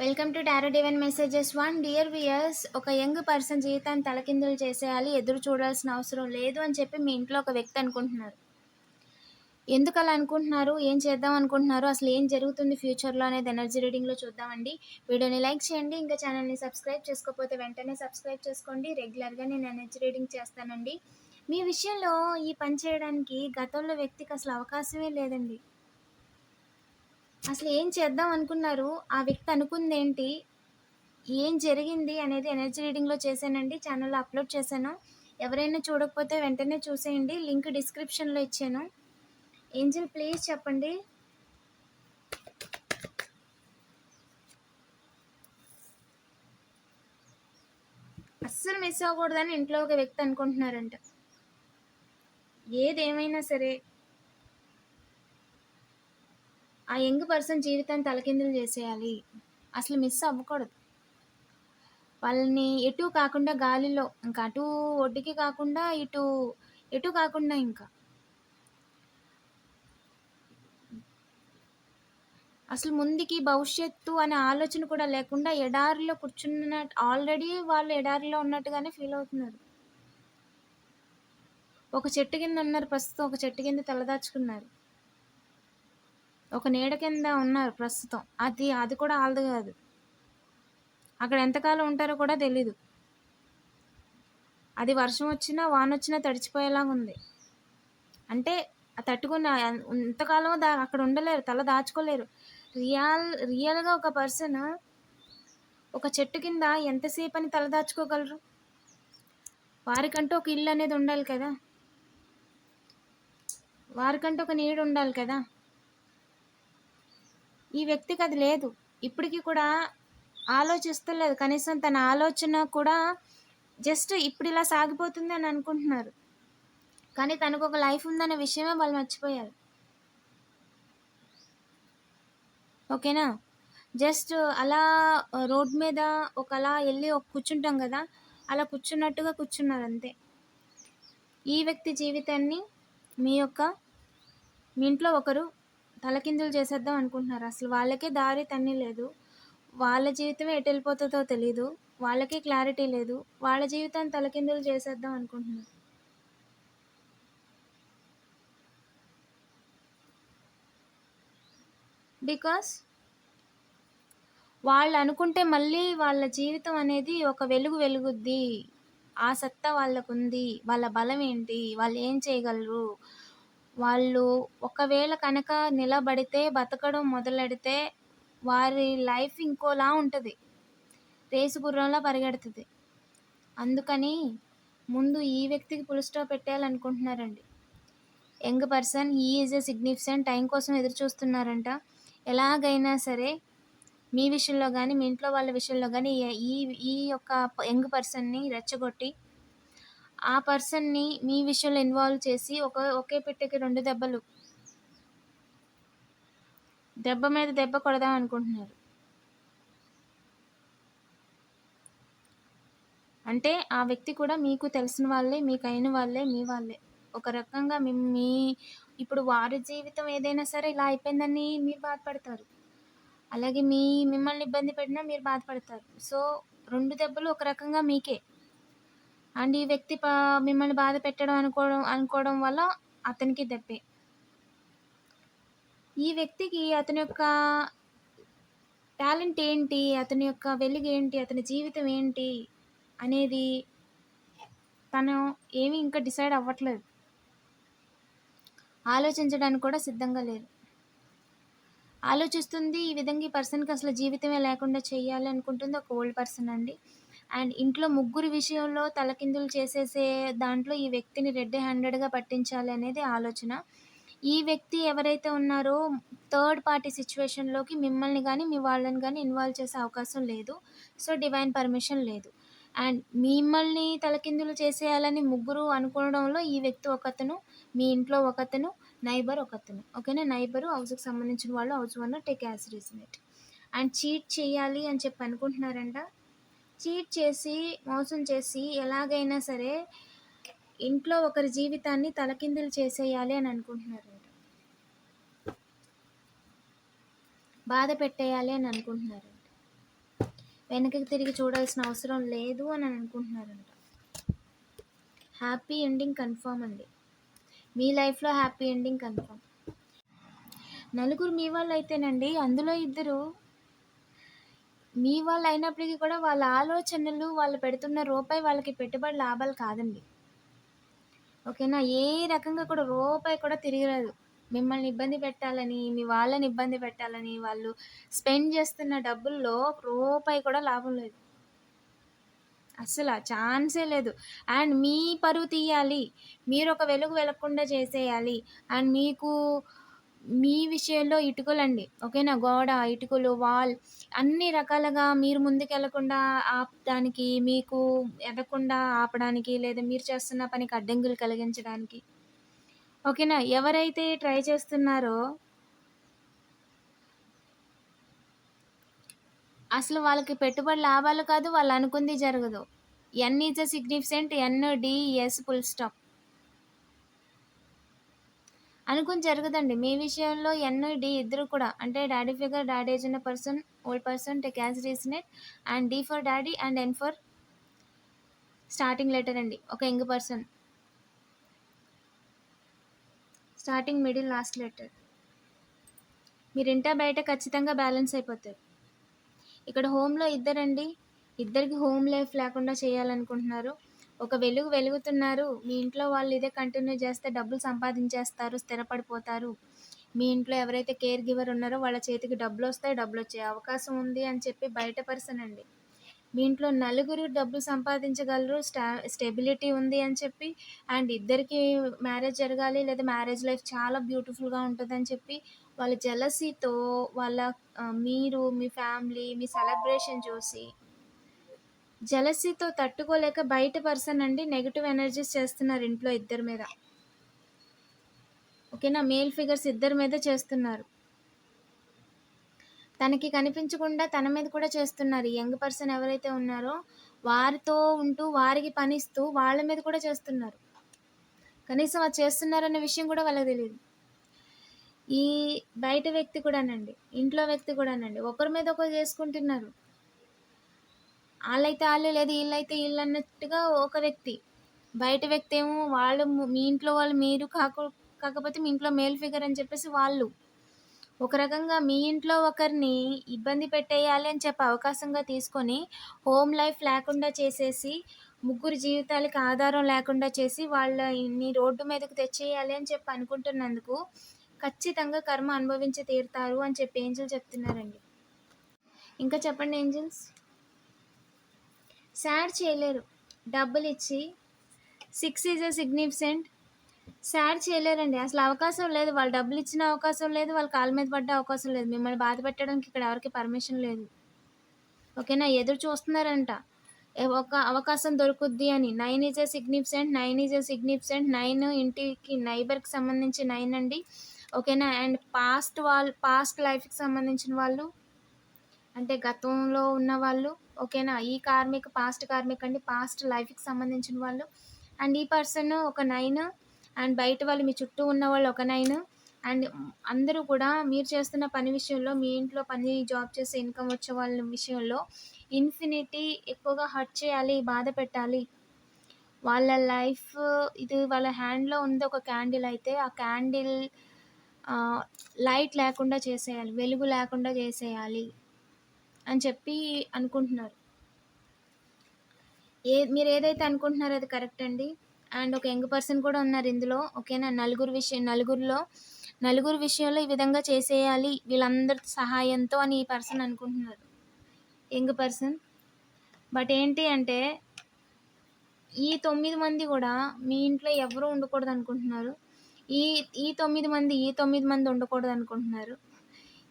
Welcome to tarot divine messages one dear viewers ఒక young person జీవితాన్ని తలకిందులు చేసేయాలి ఎదురు చూడాల్సిన అవసరం లేదు అని చెప్పి మీ ఇంట్లో ఒక వ్యక్తి అనుకుంటున్నారు. ఎందుకు అలా అనుకుంటున్నారు? ఏం చేద్దాం అనుకుంటున్నారు? అసలు ఏం జరుగుతుంది ఫ్యూచర్లో అనేది ఎనర్జీ రీడింగ్లో చూద్దామండి. వీడియోని లైక్ చేయండి ఇంకా ఛానల్ని సబ్స్క్రైబ్ చేసుకోకపోతే వెంటనే సబ్స్క్రైబ్ చేసుకోండి. రెగ్యులర్గా నేను ఎనర్జీ రీడింగ్ చేస్తానండి. మీ విషయంలో ఈ పని చేయడానికి గతంలో వ్యక్తికి అసలు అవకాశమే లేదండి. అసలు ఏం చేద్దాం అనుకున్నారు? ఆ వ్యక్తి అనుకుంది ఏంటి ఏం జరిగింది అనేది ఎనర్జీ రీడింగ్లో చేశానండి. ఛానల్లో అప్లోడ్ చేశాను. ఎవరైనా చూడకపోతే వెంటనే చూసేయండి. లింక్ డిస్క్రిప్షన్లో ఇచ్చాను. ఏంజల్ ప్లీజ్ చెప్పండి. అస్సలు మిస్ అవ్వకూడదని ఇంట్లో ఒక వ్యక్తి అనుకుంటున్నారంట. ఏదేమైనా సరే ఆ యంగ్ పర్సన్ జీవితాన్ని తలకిందులు చేసేయాలి. అసలు మిస్ అవ్వకూడదు. వాళ్ళని ఎటు కాకుండా గాలిలో ఇంకా అటు ఒడ్డుకి కాకుండా ఇటు ఎటు కాకుండా ఇంకా. అసలు ముందుకి భవిష్యత్తు అనే ఆలోచన కూడా లేకుండా ఎడారిలో కూర్చున్న ఆల్రెడీ వాళ్ళు ఎడారిలో ఉన్నట్టుగానే ఫీల్ అవుతున్నారు. ఒక చెట్టు కింద ఉన్నారు ప్రస్తుతం ఒక చెట్టు కింద తలదాచుకున్నారు. ఒక నీడ కింద ఉన్నారు ప్రస్తుతం. అది అది కూడా ఆల్ది కాదు. అక్కడ ఎంతకాలం ఉంటారో కూడా తెలీదు. అది వర్షం వచ్చినా వాన వచ్చినా తడిచిపోయేలాగా ఉంది. అంటే తట్టుకున్న ఎంతకాలం దా అక్కడ ఉండలేరు తల దాచుకోలేరు. రియల్ రియల్గా ఒక పర్సన్ ఒక చెట్టు కింద ఎంతసేపు అని తల దాచుకోగలరు? వారికంటూ ఒక ఇల్లు అనేది ఉండాలి కదా? వారికంటూ ఒక నీడు ఉండాలి కదా? ఈ వ్యక్తికి అది లేదు. ఇప్పటికీ కూడా ఆలోచిస్తలేదు. కనీసం తన ఆలోచన కూడా జస్ట్ ఇప్పుడు ఇలా సాగిపోతుంది అని అనుకుంటున్నారు. కానీ తనకు ఒక లైఫ్ ఉందనే విషయమే వాళ్ళు మర్చిపోయారు. ఓకేనా? జస్ట్ అలా రోడ్ మీద ఒక అలా వెళ్ళి ఒక కూర్చుంటాం కదా అలా కూర్చున్నట్టుగా కూర్చున్నారు అంతే. ఈ వ్యక్తి జీవితాన్ని మీ యొక్క మీ ఇంట్లో ఒకరు తలకిందులు చేసేద్దాం అనుకుంటున్నారు. అసలు వాళ్ళకే దారి తన్ని లేదు. వాళ్ళ జీవితం ఎటు వెళ్ళిపోతుందో తెలీదు. వాళ్ళకే క్లారిటీ లేదు. వాళ్ళ జీవితాన్ని తలకిందులు చేసేద్దాం అనుకుంటున్నారు. బికాస్ వాళ్ళు అనుకుంటే మళ్ళీ వాళ్ళ జీవితం అనేది ఒక వెలుగు వెలుగుద్ది. ఆ సత్తా వాళ్ళకు ఉంది వాళ్ళ బలం ఏంటి? వాళ్ళు ఏం చేయగలరు? వాళ్ళు ఒకవేళ కనుక నిలబడితే బతకడం మొదలెడితే వారి లైఫ్ ఇంకోలా ఉంటుంది. రేసు గుర్రంలా పరిగెడుతుంది. అందుకని ముందు ఈ వ్యక్తికి పుల్ స్టాప్ పెట్టాలనుకుంటున్నారండి యంగ్ పర్సన్ ఈ ఈజ్ ఎ సిగ్నిఫికెంట్ టైం కోసం ఎదురు చూస్తున్నారంట ఎలాగైనా సరే మీ విషయంలో కానీ మీ ఇంట్లో వాళ్ళ విషయంలో కానీ ఈ ఈ యొక్క యంగ్ పర్సన్ని రెచ్చగొట్టి ఆ పర్సన్ని మీ విషయంలో ఇన్వాల్వ్ చేసి ఒక ఒకే పెట్టెకి రెండు దెబ్బలు. దెబ్బ మీద దెబ్బ కొడదాం అనుకుంటున్నారు. అంటే ఆ వ్యక్తి కూడా మీకు తెలిసిన వాళ్ళే మీకు అయిన వాళ్ళే మీ వాళ్ళే. ఒక రకంగా మీ మీ ఇప్పుడు వారి జీవితం ఏదైనా సరే ఇలా అయిపోయిందని మీరు బాధపడతారు. అలాగే మీ మిమ్మల్ని ఇబ్బంది పెట్టినా మీరు బాధపడతారు. సో రెండు దెబ్బలు ఒక రకంగా మీకే. అండ్ ఈ వ్యక్తి పా మిమ్మల్ని బాధ పెట్టడం అనుకోవడం అనుకోవడం వల్ల అతనికి దెబ్బే. ఈ వ్యక్తికి అతని యొక్క టాలెంట్ ఏంటి? అతని యొక్క వెలుగు ఏంటి? అతని జీవితం ఏంటి? అనేది తను ఏమీ ఇంకా డిసైడ్ అవ్వట్లేదు. ఆలోచించడానికి కూడా సిద్ధంగా లేదు. ఆలోచిస్తుంది ఈ విధంగా ఈ పర్సన్కి అసలు జీవితమే లేకుండా చేయాలి అనుకుంటుంది ఒక ఓల్డ్ పర్సన్ అండి. అండ్ ఇంట్లో ముగ్గురు విషయంలో తలకిందులు చేసేసే దాంట్లో ఈ వ్యక్తిని రెడ్ హ్యాండెడ్గా పట్టించాలి అనేది ఆలోచన. ఈ వ్యక్తి ఎవరైతే ఉన్నారో థర్డ్ పార్టీ సిచ్యువేషన్లోకి మిమ్మల్ని కానీ మీ వాళ్ళని కానీ ఇన్వాల్వ్ చేసే అవకాశం లేదు. సో డివైన్ పర్మిషన్ లేదు. అండ్ మిమ్మల్ని తలకిందులు చేసేయాలని ముగ్గురు అనుకోవడంలో ఈ వ్యక్తి ఒకతను మీ ఇంట్లో ఒకతను నైబర్ ఒకతను. ఓకేనా నైబరు హౌస్కి సంబంధించిన వాళ్ళు house one take as resonate and cheat చేయాలి అని చెప్పి అనుకుంటున్నారంట. చీట్ చేసి మోసం చేసి ఎలాగైనా సరే ఇంట్లో ఒకరి జీవితాన్ని తలకిందులు చేసేయాలి అని అనుకుంటున్నారు బాధ పెట్టేయాలి అని అనుకుంటున్నారంట వెనక్కి తిరిగి చూడాల్సిన అవసరం లేదు అని అనుకుంటున్నారంట హ్యాపీ ఎండింగ్ కన్ఫర్మ్ అండి. మీ లైఫ్లో హ్యాపీ ఎండింగ్ కన్ఫర్మ్ నలుగురు మీ వాళ్ళు అయితేనండి అందులో ఇద్దరు మీ వాళ్ళు అయినప్పటికీ కూడా వాళ్ళ ఆలోచనలు వాళ్ళు పెడుతున్న రూపాయి వాళ్ళకి పెట్టుబడి లాభాలు కాదండి. ఓకేనా? ఏ రకంగా కూడా రూపాయి కూడా తిరిగి రాదు మిమ్మల్ని ఇబ్బంది పెట్టాలని మీ వాళ్ళని ఇబ్బంది పెట్టాలని వాళ్ళు స్పెండ్ చేస్తున్న డబ్బుల్లో రూపాయి కూడా లాభం లేదు. అసలు ఛాన్సే లేదు. అండ్ మీ పరువు తీయాలి. మీరు ఒక వెలుగు వెలగకుండా చేసేయాలి. అండ్ మీకు మీ విషయంలో ఇటుకలండి. ఓకేనా? గోడ ఇటుకలు వాల్ అన్ని రకాలుగా మీరు ముందుకు వెళ్ళకుండా ఆపడానికి మీకు ఎదగకుండా ఆపడానికి లేదా మీరు చేస్తున్న పనికి అడ్డంకులు కలిగించడానికి. ఓకేనా? ఎవరైతే ట్రై చేస్తున్నారో అసలు వాళ్ళకి పెట్టుబడి లాభాలు కాదు వాళ్ళు అనుకుంది జరగదు. N is a significant N DS full stop అనుకుని జరగదండి. మీ విషయంలో ఎన్ డి ఇద్దరు కూడా. అంటే డాడీ ఫిగర్ డాడీ ఏజ్ ఉన్న person old person take as resonate and D for daddy and N for starting letter అండి. ఒక young person. Starting middle last letter. మీరు ఇంటా బయట ఖచ్చితంగా బ్యాలెన్స్ అయిపోతారు. ఇక్కడ హోమ్లో ఇద్దరండి. ఇద్దరికి హోమ్ లైఫ్ లేకుండా చేయాలనుకుంటున్నారు. ఒక వెలుగు వెలుగుతున్నారు. మీ ఇంట్లో వాళ్ళు ఇదే కంటిన్యూ చేస్తే డబ్బులు సంపాదించేస్తారు స్థిరపడిపోతారు. మీ ఇంట్లో ఎవరైతే కేర్ గివర్ ఉన్నారో వాళ్ళ చేతికి డబ్బులు వస్తాయి డబ్బులు వచ్చే అవకాశం ఉంది అని చెప్పి బయట పర్సన్ అండి మీ ఇంట్లో నలుగురు డబ్బులు సంపాదించగలరు స్టా స్టెబిలిటీ ఉంది అని చెప్పి అండ్ ఇద్దరికి మ్యారేజ్ జరగాలి లేదా మ్యారేజ్ లైఫ్ చాలా బ్యూటిఫుల్గా ఉంటుందని చెప్పి వాళ్ళ జలసీతో వాళ్ళ మీరు మీ ఫ్యామిలీ మీ సెలబ్రేషన్ చూసి జలసీతో తట్టుకోలేక బయట పర్సన్ అండి నెగిటివ్ ఎనర్జీస్ చేస్తున్నారు ఇంట్లో ఇద్దరి మీద. ఓకేనా? మేల్ ఫిగర్స్ ఇద్దరి మీద చేస్తున్నారు. తనకి కనిపించకుండా తన మీద కూడా చేస్తున్నారు. యంగ్ పర్సన్ ఎవరైతే ఉన్నారో వారితో ఉంటూ వారికి పనిస్తూ వాళ్ళ మీద కూడా చేస్తున్నారు. కనీసం అది చేస్తున్నారన్న విషయం కూడా వాళ్ళకి తెలియదు ఈ బయట వ్యక్తి కూడానండి ఇంట్లో వ్యక్తి కూడానండి ఒకరి మీద ఒకరు చేసుకుంటున్నారు. వాళ్ళైతే వాళ్ళు లేదు వీళ్ళైతే వీళ్ళు అన్నట్టుగా ఒక వ్యక్తి. బయట వ్యక్తి ఏమో వాళ్ళు మీ ఇంట్లో వాళ్ళు మీరు కాకు కాకపోతే మీ ఇంట్లో మేల్ ఫిగర్ అని చెప్పేసి వాళ్ళు. ఒక రకంగా మీ ఇంట్లో ఒకరిని ఇబ్బంది పెట్టేయాలి అని చెప్పి అవకాశంగా తీసుకొని హోమ్ లైఫ్ లేకుండా చేసేసి ముగ్గురు జీవితాలకి ఆధారం లేకుండా చేసి వాళ్ళని రోడ్డు మీదకు తెచ్చేయాలి అని చెప్పి అనుకుంటున్నందుకు ఖచ్చితంగా కర్మ అనుభవించి తీరుతారు అని చెప్పి ఏంజిల్ చెప్తున్నారండి. ఇంకా చెప్పండి ఏంజిల్స్? సాడ్ చేయలేరు. డబ్బులు ఇచ్చి. Six is a significant sad చేయలేరండి. అసలు అవకాశం లేదు. వాళ్ళు డబ్బులు ఇచ్చిన అవకాశం లేదు. వాళ్ళ కాళ్ళ మీద పడ్డ అవకాశం లేదు. మిమ్మల్ని బాధ పెట్టడానికి ఇక్కడ ఎవరికి పర్మిషన్ లేదు. ఓకేనా? ఎదురు చూస్తున్నారంట. ఒక అవకాశం దొరుకుద్ది అని. Nine is a significant nine is a significant nine ఇంటికి నైబర్కి సంబంధించి నైన్ అండి. ఓకేనా? అండ్ పాస్ట్ వాళ్ళ పాస్ట్ లైఫ్కి సంబంధించిన వాళ్ళు అంటే గతంలో ఉన్న వాళ్ళు ఓకేనా? ఈ కార్మిక పాస్ట్ కార్మిక్ అండి పాస్ట్ లైఫ్కి సంబంధించిన వాళ్ళు. అండ్ ఈ పర్సన్ ఒక నైన్ అండ్ బయట వాళ్ళు మీ చుట్టూ ఉన్న వాళ్ళు ఒక నైన్ అండ్ అందరూ కూడా మీరు చేస్తున్న పని విషయంలో మీ ఇంట్లో పని జాబ్ చేసే ఇన్కమ్ వచ్చే వాళ్ళ విషయంలో ఇన్ఫినిటీ ఎక్కువగా హర్ట్ చేయాలి బాధ పెట్టాలి. వాళ్ళ లైఫ్ ఇది వాళ్ళ హ్యాండ్లో ఉంది ఒక క్యాండిల్ అయితే ఆ క్యాండిల్ లైట్ లేకుండా చేసేయాలి వెలుగు లేకుండా చేసేయాలి. అని చెప్పి అనుకుంటున్నారు. ఏ మీరు ఏదైతే అనుకుంటున్నారో అది కరెక్ట్ అండి. అండ్ ఒక యంగ్ పర్సన్ కూడా ఉన్నారు ఇందులో ఓకేనా? నలుగురు విషయం నలుగురిలో నలుగురు విషయంలో ఈ విధంగా చేసేయాలి వీళ్ళందరి సహాయంతో అని ఈ పర్సన్ అనుకుంటున్నారు. Young person. బట్ ఏంటి అంటే ఈ తొమ్మిది మంది కూడా మీ ఇంట్లో ఎవరు ఉండకూడదు అనుకుంటున్నారు ఈ ఈ తొమ్మిది మంది ఈ తొమ్మిది మంది ఉండకూడదు అనుకుంటున్నారు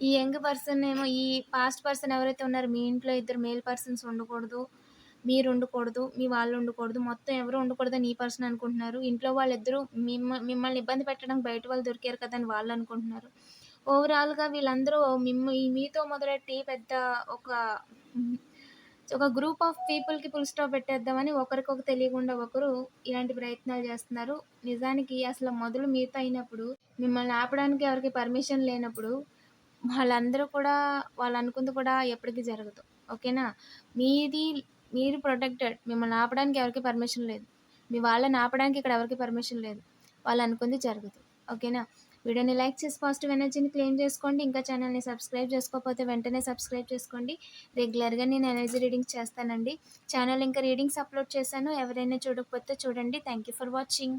ఈ యంగ్ పర్సన్ ఏమో ఈ పాస్ట్ పర్సన్ ఎవరైతే ఉన్నారో మీ ఇంట్లో ఇద్దరు మేల్ పర్సన్స్ ఉండకూడదు మీరు ఉండకూడదు మీ వాళ్ళు ఉండకూడదు మొత్తం ఎవరు ఉండకూడదు అని ఈ పర్సన్ అనుకుంటున్నారు. ఇంట్లో వాళ్ళిద్దరూ మిమ్మ మిమ్మల్ని ఇబ్బంది పెట్టడానికి బయట వాళ్ళు దొరికారు కదా అని వాళ్ళు అనుకుంటున్నారు. ఓవరాల్గా వీళ్ళందరూ మిమ్మ ఈ మీతో మొదలెట్టి పెద్ద ఒక ఒక గ్రూప్ ఆఫ్ పీపుల్కి పుల్ స్టాప్ పెట్టేద్దామని ఒకరికొక తెలియకుండా ఒకరు ఇలాంటి ప్రయత్నాలు చేస్తున్నారు. నిజానికి అసలు మొదలు మీతో అయినప్పుడు మిమ్మల్ని ఆపడానికి ఎవరికి పర్మిషన్ లేనప్పుడు వాళ్ళందరూ కూడా వాళ్ళు అనుకుంది కూడా ఎప్పటికీ జరగదు. ఓకేనా? మీది మీరు ప్రొటెక్టెడ్. మిమ్మల్ని ఆపడానికి ఎవరికీ పర్మిషన్ లేదు. మీ వాళ్ళని ఆపడానికి ఇక్కడ ఎవరికీ పర్మిషన్ లేదు. వాళ్ళు అనుకుంది జరగదు. ఓకేనా? వీడియోని లైక్ చేసి పాజిటివ్ ఎనర్జీని క్లెయిమ్ చేసుకోండి. ఇంకా ఛానల్‌ని సబ్స్క్రైబ్ చేసుకోకపోతే వెంటనే సబ్స్క్రైబ్ చేసుకోండి. రెగ్యులర్‌గా నేను ఎనర్జీ రీడింగ్స్ చేస్తానండి. ఛానల్ ఇంకా రీడింగ్స్ అప్లోడ్ చేశాను. ఎవరైనా చూడకపోతే చూడండి. Thank you for watching.